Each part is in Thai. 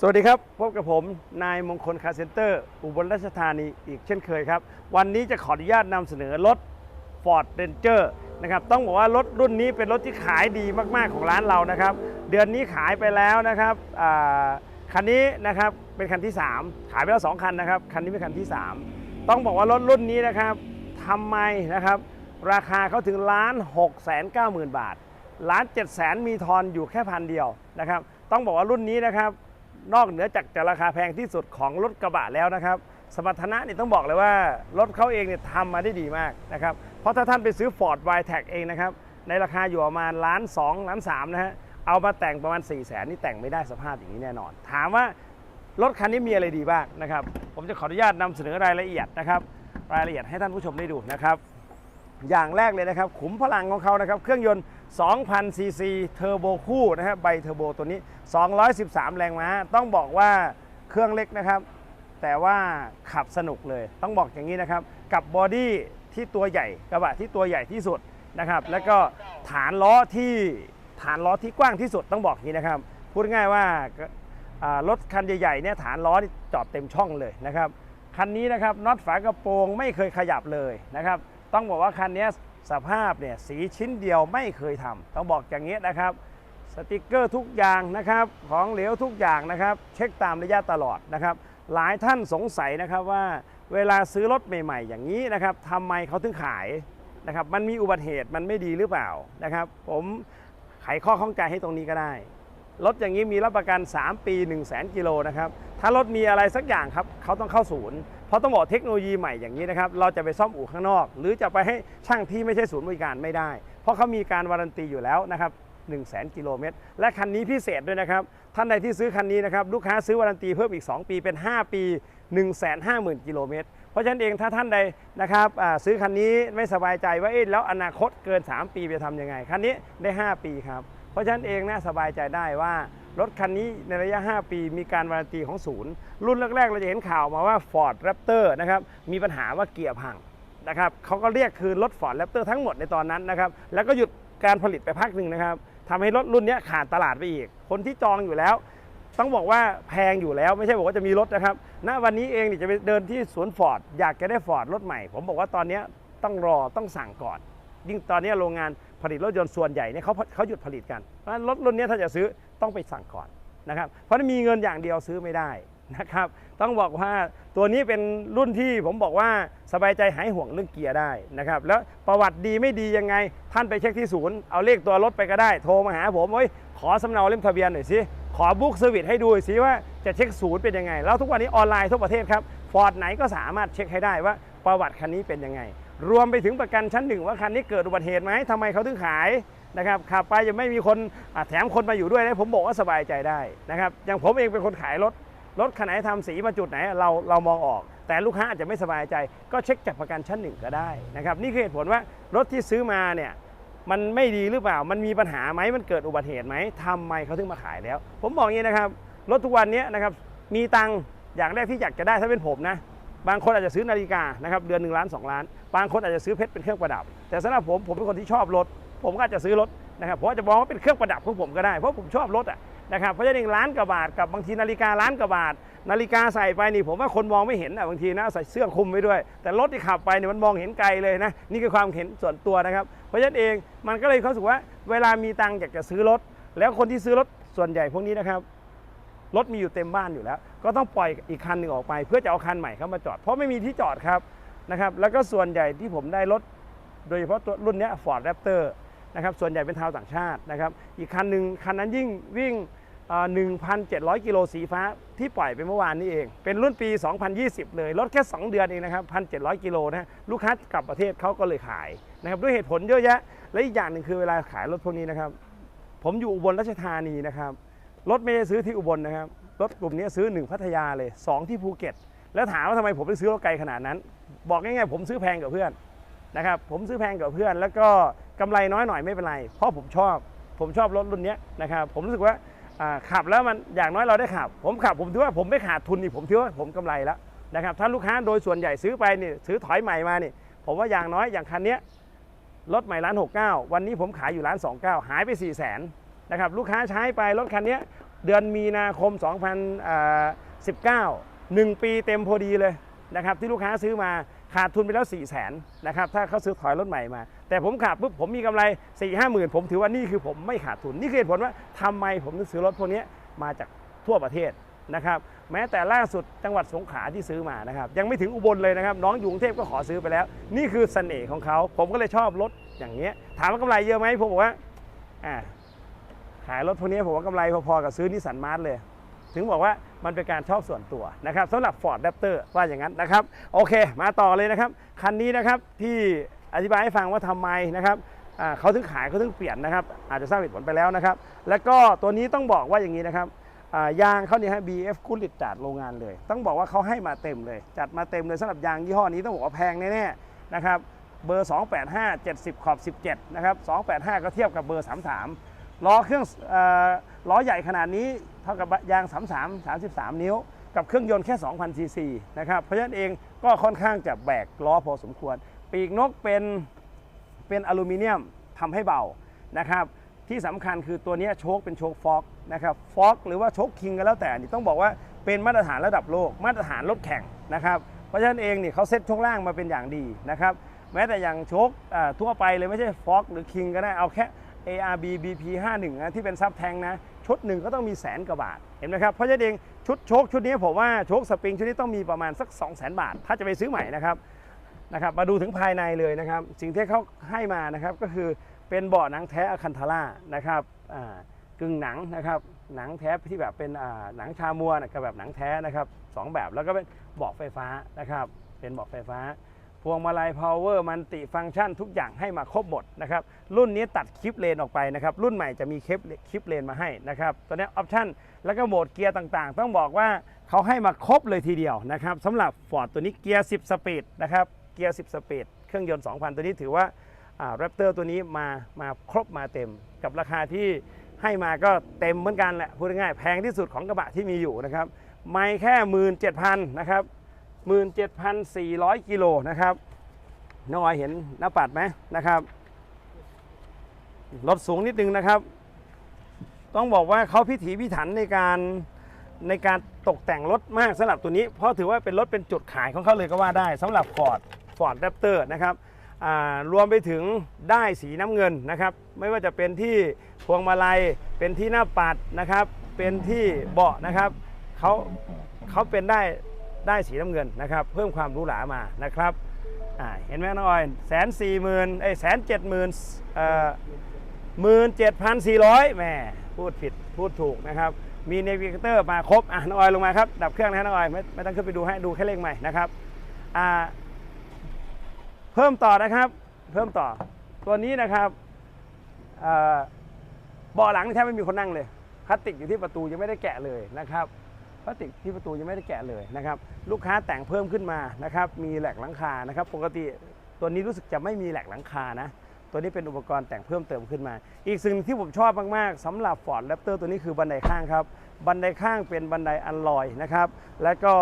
สวัสดีครับ พบกับผมนายมงคลคาร์เซ็นเตอร์ อุบลราชธานีอีกเช่นเคยครับ วันนี้จะขออนุญาตนำเสนอรถ Ford Ranger นะครับต้องบอกว่ารถรุ่นนี้เป็นรถที่ขายดีมากๆของร้านเรานะครับ เดือนนี้ขายไปแล้วนะครับคันนี้นะครับเป็นคันที่ 3 ขายไปแล้ว 2 คันนะครับ คันนี้เป็นคันที่ 3 ต้องบอกว่ารถรุ่นนี้นะครับทำไมนะครับ ราคาเขาถึงล้าน6 9 0 0 0 0บาทล้าน7 0 0 0 0มีทอนอยู่แค่พันเดียวนะครับ ต้องบอกว่ารุ่นนี้นะครับ นอกเหนือจากจะราคาแพงที่สุดของรถกระบะแล้วนะครับ สมรรถนะนี่ต้องบอกเลยว่ารถเขาเองเนี่ยทำมาได้ดีมากนะครับ เพราะถ้าท่านไปซื้อ Ford w i t e c เองนะครับ ในราคาอยู่ประมาณล้าน2ล้าน3นะฮะเอามาแต่งประมาณ4 0 0แสนนี่แต่งไม่ได้สภาพอย่างนี้แน่นอน ถามว่ารถคันนี้มีอะไรดีบ้างนะครับ ผมจะขออนุญาตนำเสนอรายละเอียดนะครับ รายละเอียดให้ท่านผู้ชมได้ดูนะครับ อย่างแรกเลยนะครับ ขุมพลังของเขานะครับ เครื่องยนต์ 2,000 ซีซีเทอร์โบคู่นะครับใบเทอร์โบตัวนี้ 213 แรงม้า ต้องบอกว่าเครื่องเล็กนะครับ แต่ว่าขับสนุกเลย ต้องบอกอย่างนี้นะครับ กับบอดี้ที่ตัวใหญ่กระบะที่ตัวใหญ่ที่สุดนะครับ แล้วก็ฐานล้อที่ฐานล้อที่กว้างที่สุดต้องบอกอย่างนี้นะครับ พูดง่ายว่ารถคันใหญ่ๆเนี่ยฐานล้อนี่จอดเต็มช่องเลยนะครับ คันนี้นะครับน็อตฝากระโปรงไม่เคยขยับเลยนะครับ ต้องบอกว่าคันนี้สภาพเนี่ยสีชิ้นเดียวไม่เคยทำต้องบอกอย่างนี้นะครับ สติกเกอร์ทุกอย่างนะครับของเหลวทุกอย่างนะครับ เช็คตามระยะตลอดนะครับ หลายท่านสงสัยนะครับว่าเวลาซื้อรถใหม่ ๆ อย่างนี้นะครับทำไมเขาถึงขายนะครับ มันมีอุบัติเหตุมันไม่ดีหรือเปล่านะครับ ผมไขข้อข้องใจให้ตรงนี้ก็ได้รถอย่างนี้มีรับประกัน 3 ปี 1 0 0 0 0แกิโลนะครับ ถ้ารถมีอะไรสักอย่างครับ เขาต้องเข้าศูนย์ เพราะต้องบอกเทคโนโลยีใหม่อย่างนี้นะครับ เราจะไปซ่อมอู่ข้างนอก หรือจะไปให้ช่างที่ไม่ใช่ศูนย์บริการไม่ได้ เพราะเขามีการวารันตีอยู่แล้วนะครับ1 0 0 0 0กิโลเมตร และคันนี้พิเศษด้วยนะครับ ท่านใดที่ซื้อคันนี้นะครับ ลูกค้าซื้อวารันตีเพิ่มอีก 2 ปีเป็น 5 ปี 1 5 0 0 0 0กิโลเมตร เพราะฉะนั้นเองถ้าท่านใดนะครับซื้อคันนี้ไม่สบายใจว่าเอ๊ะแล้วอนาคตเกิน 3 ปีจะทำยังไง คันนี้ได้ 5 ปีครับ เพราะฉะนั้นเองนะสบายใจได้ว่า รถคันนี้ในระยะ 5 ปีมีการวารันตีของศูนย์ รุ่นแรก ๆ เราจะเห็นข่าวมาว่า Ford Raptor นะครับมีปัญหาว่าเกียร์พังนะครับเขาก็เรียกคืนรถ Ford Raptor ทั้งหมดในตอนนั้นนะครับแล้วก็หยุดการผลิตไปพักหนึ่งนะครับทำให้รถรุ่นนี้ขาดตลาดไปอีก คนที่จองอยู่แล้ว ต้องบอกว่าแพงอยู่แล้วไม่ใช่บอกว่าจะมีรถนะครับณวันนี้เองนี่จะไปเดินที่สวนฟอร์ดอยากจะได้ฟอร์ดรถใหม่ ผมบอกว่าตอนนี้ต้องรอต้องสั่งก่อน ยิ่งตอนนี้โรงงานผลิตรถยนต์ส่วนใหญ่เนี่ยเขาเขาหยุดผลิตกันเพราะฉะนั้นรถรุ่นนี้ถ้าจะซื้อ ต้องไปสั่งก่อนนะครับเพราะมีเงินอย่างเดียวซื้อไม่ได้นะครับต้องบอกว่าตัวนี้เป็นรุ่นที่ผมบอกว่าสบายใจหายห่วงเรื่องเกียร์ได้นะครับแล้วประวัติดีไม่ดียังไง ท่านไปเช็คที่ศูนย์เอาเลขตัวรถไปก็ได้ โทรมาหาผมเฮ้ยขอสำเนาเล่มทะเบียนหน่อยสิขอบุ๊กเซอร์วิสให้ดูสิว่าจะเช็คศูนย์เป็นยังไง แล้วทุกวันนี้ออนไลน์ทั่วประเทศครับฟอร์ดไหนก็สามารถเช็คให้ได้ว่าประวัติคันนี้เป็นยังไง รวมไปถึงประกันชั้นหนึ่งว่าคันนี้เกิดอุบัติเหตุไหมทำไมเขาถึงขาย นะครับขับไปจะไม่มีคนแถมคนมาอยู่ด้วยนะผมบอกว่าสบายใจได้นะครับอย่างผมเองเป็นคนขายรถรถคันไหนทำสีมาจุดไหนเราเรามองออก แต่ลูกค้าอาจจะไม่สบายใจ ก็เช็คจากประกันชั้นหนึ่งก็ได้นะครับนี่คือเหตุผลว่ารถที่ซื้อมาเนี่ยมันไม่ดีหรือเปล่า มันมีปัญหาไหมมันเกิดอุบัติเหตุไหมทำไมเขาถึงมาขายแล้ว ผมบอกอย่างนี้นะครับรถทุกวันนี้นะครับมีตังค์อย่างแรกที่อยากจะได้ถ้าเป็นผมนะบางคนอาจจะซื้อนาฬิกานะครับเดือนหนึ่งล้านสองล้าน บางคนอาจจะซื้อเพชรเป็นเครื่องประดับ แต่สำหรับผมผมเป็นคนที่ชอบรถ ผมก็จะซื้อรถนะครับผมอาจจะมองว่าเป็นเครื่องประดับของผมก็ได้เพราะผมชอบรถอะนะครับเพราะฉะนั้นเองล้านกว่าบาทกับบางทีนาฬิกาล้านกว่าบาท นาฬิกาใส่ไปนี่ผมว่าคนมองไม่เห็นอะบางทีนะใส่เสื้อคลุมไว้ด้วย แต่รถที่ขับไปเนี่ยมันมองเห็นไกลเลยนะนี่คือความเห็นส่วนตัวนะครับ เพราะฉะนั้นเองมันก็เลยเขาสึกว่าเวลามีตังค์อยากจะซื้อรถ แล้วคนที่ซื้อรถส่วนใหญ่พวกนี้นะครับรถมีอยู่เต็มบ้านอยู่แล้ว ก็ต้องปล่อยอีกคันหนึ่งออกไป เพื่อจะเอาคันใหม่เข้ามาจอด เพราะไม่มีที่จอดครับนะครับแล้วก็ส่วนใหญ่ที่ผมได้รถ โดยเฉพาะตัวรุ่นนี้ฟอ นะครับส่วนใหญ่เป็นชาวต่างชาตินะครับอีกคันหนึ่งคันนั้นยิ่งวิ่งเอ่อ1,700 กิโลสีฟ้าที่ปล่อยไปเมื่อวานนี้เอง เป็นรุ่นปี 2020 เลยรถแค่ 2 เดือนเองนะครับ 1,700 กิโลนะฮะลูกค้ากลับประเทศเขาก็เลยขายนะครับด้วยเหตุผลเยอะแยะ และอีกอย่างหนึ่งคือเวลาขายรถพวกนี้นะครับ ผมอยู่อุบลราชธานีนะครับรถไม่ได้ซื้อที่อุบลนะครับรถกลุ่มนี้ซื้อ 1 พัทยาเลย 2 ที่ภูเก็ต แล้วถามว่าทำไมผมไปซื้อรถไกลขนาดนั้น บอกง่ายๆผมซื้อแพงกว่าเพื่อนนะครับผมซื้อแพงกว่าเพื่อนแล้วก็ กำไรน้อยหน่อยไม่เป็นไร เพราะผมชอบ ผมชอบรถรุ่นนี้นะครับ ผมรู้สึกว่าขับแล้วมันอย่างน้อยเราได้ขับ ผมขับผมถือว่าผมไม่ขาดทุนนี่ผมถือว่าผมกำไรแล้วนะครับ ถ้าลูกค้าโดยส่วนใหญ่ซื้อไปนี่ซื้อถอยใหม่มานี่ ผมว่าอย่างน้อยอย่างคันนี้รถใหม่ร้าน69วันนี้ผมขายอยู่ร้าน29หายไป4 0 0 0 0นนะครับลูกค้าใช้ไปรถคันนี้เดือนมีนาคม 2019 1 ปีเต็มพอดีเลยนะครับที่ลูกค้าซื้อมา ขาดทุนไปแล้ว4 0 0แสนนะครับถ้าเขาซื้อถอยรถใหม่มา แต่ผมขาดปุ๊บผมมีกำไร4 5หมื่นผมถือว่านี่คือผมไม่ขาดทุนนี่คือเหตุผลว่าทำไมผมถึงซื้อรถพวกนี้มาจากทั่วประเทศนะครับแม้แต่ล่าสุดจังหวัดสงขลาที่ซื้อมานะครับยังไม่ถึงอุบลเลยนะครับ น้องอยู่กรุงเทพก็ขอซื้อไปแล้ว นี่คือเสน่ห์ของเขา ผมก็เลยชอบรถอย่างเงี้ยถามว่ากำไรเยอะไหมผมบอกว่าอ่าขายรถพวกนี้ผมว่ากำไรพอๆกับซื้อนิสสันมาร์เลย ถึงบอกว่ามันเป็นการชอบส่วนตัวนะครับสำหรับ Ford Raptor ว่าอย่างนั้นนะครับ โอเค มาต่อเลยนะครับ คันนี้นะครับที่อธิบายให้ฟังว่าทำไมนะครับเขาถึงขายเขาถึงเปลี่ยนนะครับ อาจจะทราบเหตุผลไปแล้วนะครับ แล้วก็ตัวนี้ต้องบอกว่าอย่างนี้นะครับยางเขาเนี่ยฮะ BF คุลิตจากโรงงานเลย ต้องบอกว่าเขาให้มาเต็มเลย จัดมาเต็มเลยสำหรับยางยี่ห้อนี้ต้องบอกว่าแพงแน่ๆนะครับเบอร์ 285 70 ขอบ 17 นะครับ 285 ก็เทียบกับเบอร์ 33 ล้อเครื่องอ ล้อใหญ่ขนาดนี้เท่ากับยาง 33 33 นิ้ว กับเครื่องยนต์แค่ 2,000ซีซีนะครับ เพราะฉะนั้นเองก็ค่อนข้างจะแบกล้อพอสมควร ปีกนกเป็นเป็นอลูมิเนียมทำให้เบานะครับ ที่สำคัญคือตัวนี้โชคเป็นโชคฟอกนะครับฟอกหรือว่าโชคคิงก็แล้วแต่นี่ต้องบอกว่าเป็นมาตรฐานระดับโลก มาตรฐานรถแข่งนะครับเพราะฉะนั้นเองเนี่เขาเซ็ตช่วงล่างมาเป็นอย่างดีนะครับแม้แต่อย่างโชคทั่วไปเลยไม่ใช่ฟอกหรือคิงก็ได้เอาแค่ ARB BP 51 นะที่เป็นซับแทงนะ ชุดหนึ่งก็ต้องมีแสนกว่าบาทเห็นไหมครับเพราะฉะนั้นเองชุดโชคชุดนี้ผมว่าโชคสปริงชุดนี้ต้องมีประมาณสัก 2 0 0 0 0 0บาท ถ้าจะไปซื้อใหม่นะครับนะครับมาดูถึงภายในเลยนะครับ สิ่งที่เขาให้มานะครับก็คือเป็นเบาะหนังแท้อะคันทาร่านะครับกึ่งหนังนะครับหนังแท้ที่แบบเป็นหนังชามัวกับแบบหนังแท้นะครับสองแบบแล้วก็เป็นเบาะไฟฟ้านะครับเป็นเบาะไฟฟ้า วงมาลัย power มันติฟังก์ชันทุกอย่างให้มาครบหมดนะครับรุ่นนี้ตัดคลิปเลนออกไปนะครับรุ่นใหม่จะมีคลิปคลิปเลนมาให้นะครับตัวนี้ออปชั่นแล้วก็โหมดเกียร์ต่างๆ ต้องบอกว่าเขาให้มาครบเลยทีเดียวนะครับสำหรับ Ford ตัวนี้เกียร์ 10 สปีดนะครับเกียร์ 10 สปีดเครื่องยนต์ 2,000 ตัวนี้ถือว่าแรปเตอร์ตัวนี้มามาครบมาเต็ม กับราคาที่ให้มาก็เต็มเหมือนกันแหละพูดง่ายๆแพงที่สุดของกระบะที่มีอยู่นะครับไม่แค่ 17,000นะครับ 17,400 กิโลนะครับน้องออยเห็นหน้าปัดไหมนะครับรถสูงนิดนึงนะครับ ต้องบอกว่าเขาพิถีพิถันในการในการตกแต่งรถมากสำหรับตัวนี้ เพราะถือว่าเป็นรถเป็นจุดขายของเขาเลยก็ว่าได้สำหรับ Ford Ford Raptor นะครับรวมไปถึงได้สีน้ำเงินนะครับ ไม่ว่าจะเป็นที่พวงมาลัยเป็นที่หน้าปัดนะครับ เป็นที่เบาะนะครับเขาเขาเป็นได้ ได้สีน้ำเงินนะครับ เพิ่มความหรูหรามานะครับเห็นไหมน้องออยแสนสี่หมื่นเอ้แสนเจ็ดหมื่นเอ่อหมื่นเจ็ดพันสี่ร้อยแหมพูดผิดพูดถูกนะครับ มีเนวิเกเตอร์มาครบอะน้องออยลงมาครับ ดับเครื่องนะน้องออยไม่ไม่ต้องขึ้นไปดูให้ดูแค่เลขใหม่นะครับอ่าเพิ่มต่อนะครับ เพิ่มต่อตัวนี้นะครับเอ่อเบาะหลังแทบไม่มีคนนั่งเลยพลาสติกอยู่ที่ประตูยังไม่ได้แกะเลยนะครับ พลาสติกที่ประตูยังไม่ได้แกะเลยนะครับลูกค้าแต่งเพิ่มขึ้นมานะครับมีแหลกหลังคานะครับปกติตัวนี้รู้สึกจะไม่มีแหลกหลังคานะตัวนี้เป็นอุปกรณ์แต่งเพิ่มเติมขึ้นมา อีกสิ่งที่ผมชอบมาก ๆสำหรับ Ford Raptor ตัวนี้คือบันไดข้างครับบันไดข้างเป็นบันไดอัลลอยนะครับแล้วก็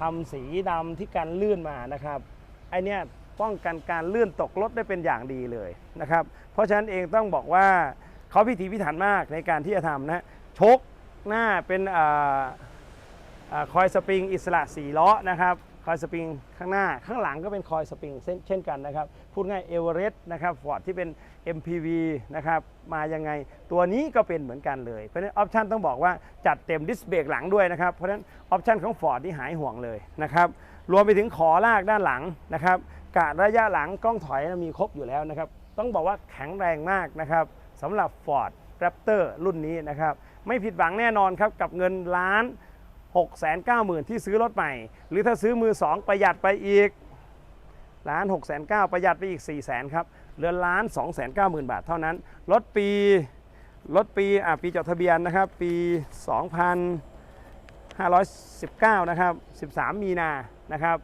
ทำสีดำที่กันลื่นมานะครับไอเนี้ยป้องกันการลื่นตกรถได้เป็นอย่างดีเลยนะครับเพราะฉะนั้นเองต้องบอกว่าเขาพิถีพิถันมากในการที่จะทำนะชคหน้าเป็นอ่า คอยสปริงอิสระ4ล้อนะครับคอยสปริงข้างหน้าข้างหลังก็เป็นคอยสปริงเช่นกันนะครับพูดง่ายเอเวอเรสต์นะครับฟอร์ดที่เป็น MPV นะครับมายังไงตัวนี้ก็เป็นเหมือนกันเลย เพราะฉะนั้นออปชันต้องบอกว่าจัดเต็มดิสเบรกหลังด้วยนะครับเพราะฉะนั้นออปชันของ Ford ที่หายห่วงเลยนะครับรวมไปถึงขอลากด้านหลังนะครับกะระยะหลังกล้องถอยมีครบอยู่แล้วนะครับต้องบอกว่าแข็งแรงมากนะครับสำหรับ Ford Raptor รุ่นนี้นะครับไม่ผิดหวังแน่นอนครับกับเงินล้าน 6 9 0 0 0 0 ที่ซื้อรถใหม่ หรือถ้าซื้อมือ 2 ประหยัดไปอีกล้าน6 9 0 0 0ประหยัดไปอีก 4 0 0 0 0ครับเหลือล้าน2 9 0 0 0 0 บาทเท่านั้นรถปีรถปีอ่าปีจดทะเบียนนะครับปี 2519 นะครับ 13 มีนานะครับ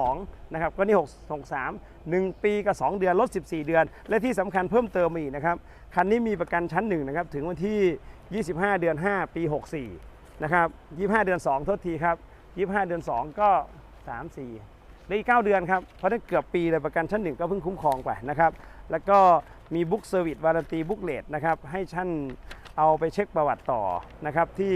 62 นะครับ ก็นี่6 63 1 ปีกับ 2 เดือนลด 14 เดือน และที่สำคัญเพิ่มเติมมาอีกนะครับ คันนี้มีประกันชั้น1นะครับ ถึงวันที่ 25 เดือน 5 ปี 64 นะครับ25 เดือน 2 โทษทีครับ25 เดือน 2 ก็ 3 4เหลืออีก 9 เดือนครับ เพราะนั้นเกือบปีเลยประกันชั้น 1 ก็เพิ่งคุ้มครองไปนะครับ แล้วก็มีบุ๊กเซอร์วิสวารันตีบุ๊กเลดนะครับ ให้ชั้นเอาไปเช็คประวัติต่อนะครับ ที่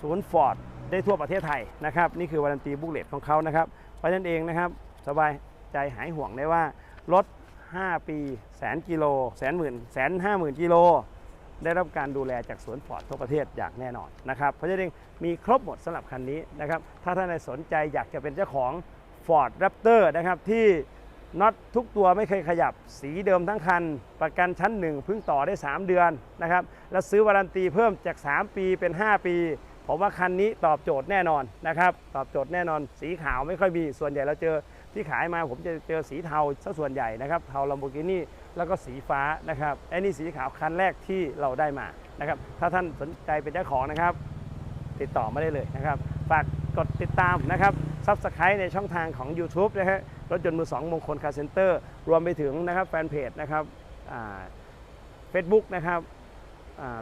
ศูนย์ฟอร์ดได้ทั่วประเทศไทยนะครับ นี่คือวารันตีบุ๊กเลตของเขานะครับ เพราะฉะนั้นเองนะครับ สบายใจหายห่วงได้ว่ารถ 5 ปีแสนกิโลแสนหมื่นแสนห้าหมื่นกิโล ได้รับการดูแลจากสวนฟอร์ดทั่วประเทศอย่างแน่นอนนะครับ เพราะฉะนั้นมีครบหมดสำหรับคันนี้นะครับ ถ้าท่านใดสนใจอยากจะเป็นเจ้าของ Ford Raptor นะครับที่น็อตทุกตัวไม่เคยขยับสีเดิมทั้งคัน ประกันชั้นหนึ่งเพิ่งต่อได้ 3 เดือนนะครับ แล้วซื้อวารันตีเพิ่มจาก 3 ปีเป็น 5 ปี ผมว่าคันนี้ตอบโจทย์แน่นอนนะครับ ตอบโจทย์แน่นอน สีขาวไม่ค่อยมี ส่วนใหญ่เราเจอที่ขายมาผมจะเจอสีเทาซะส่วนใหญ่นะครับ เทาลัมโบกินี่ แล้วก็สีฟ้านะครับไอ้นี่สีขาวคันแรกที่เราได้มานะครับ ถ้าท่านสนใจเป็นเจ้าของนะครับ ติดต่อมาได้เลยนะครับ ฝากกดติดตามนะครับซับสไครต์ในช่องทางของ YouTube นะฮะรถยนต์มือสองมงคลคาร์เซ็นเตอร์รวมไปถึงนะครับแฟนเพจนะครับเฟซบุ๊กนะครับ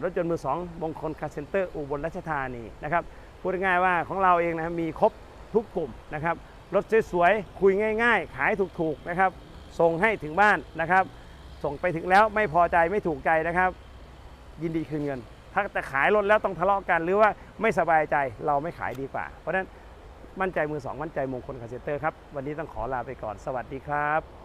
รถยนต์มือสองมงคลคาร์เซ็นเตอร์อุบลราชธานีนะครับพูดง่ายๆว่าของเราเองนะครับมีครบทุกกลุ่มนะครับรถสวยๆคุยง่าย ๆ ขายถูกๆนะครับส่งให้ถึงบ้านนะครับ ส่งไปถึงแล้วไม่พอใจไม่ถูกใจนะครับ ยินดีคืนเงิน ถ้าจะขายรถแล้วต้องทะเลาะกัน หรือว่าไม่สบายใจเราไม่ขายดีกว่า เพราะฉะนั้นมั่นใจมือสองมั่นใจมงคลคาเซนเตอร์ครับ วันนี้ต้องขอลาไปก่อนสวัสดีครับ